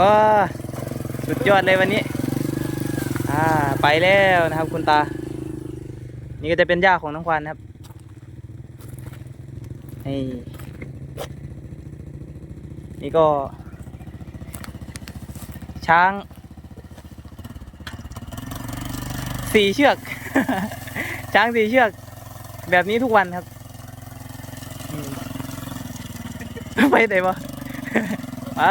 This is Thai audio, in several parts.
ว้าสุดยอดเลยวันนี้อ่าไปแล้วนะครับคุณตา นี่ก็จะเป็นหญ้าของน้องควานนะครับนี่นี่ก็ ช้างสี่เชือก ช้างสี่เชือก แบบนี้ทุกวันครับไปไหนวะไป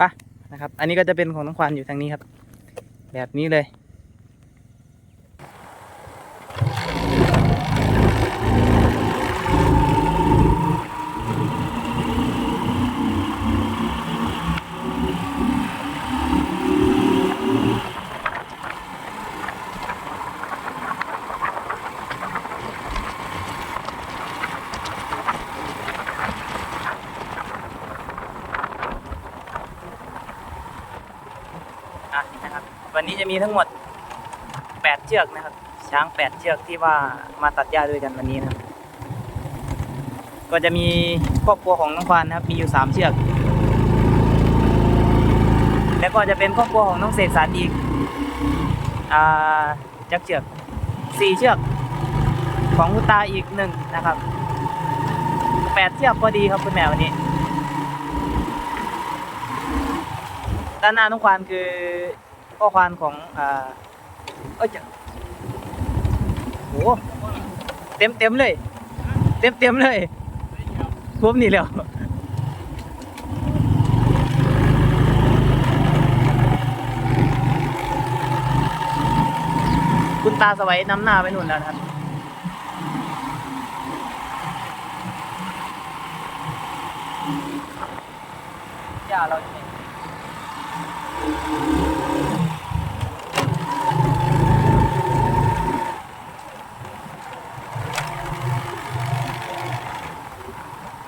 ปะนะครับ อันนี้ก็จะเป็นของน้องควานอยู่ทางนี้ครับ แบบนี้เลย วันนี้จะมีทั้งหมด 8 เชือกนะครับ ช้าง 8 เชือกที่ว่ามาตัดหญ้าด้วยกันวันนี้นะครับก็จะมีครอบครัวของน้องควานนะครับ มีอยู่ 3 เชือก แล้วก็จะเป็นครอบครัวของน้องเสกสรรอีกอ่าจักเชือก 4 เชือก ของคุณตาอีกหนึ่งนะครับ 8 เชือกพอดีครับคุณแม่วันนี้ด้านหน้าน้องควานคือ พ่อควานของอ่าเอ้ยจะโหเต็มเต็มเลย เต็มเต็มเลยผมนี่แล้วคุณตาสวัยนำหน้าไปนู่นแล้วนะครับอย่าเราจะ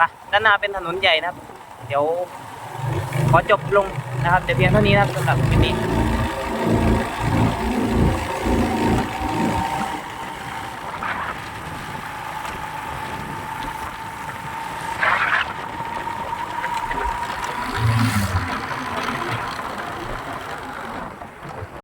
ปด้านหน้าเป็นถนนใหญ่นะครับ เดี๋ยวขอจบลงนะครับแต่เพียงเท่านี้นะครับสำหรับวันนี้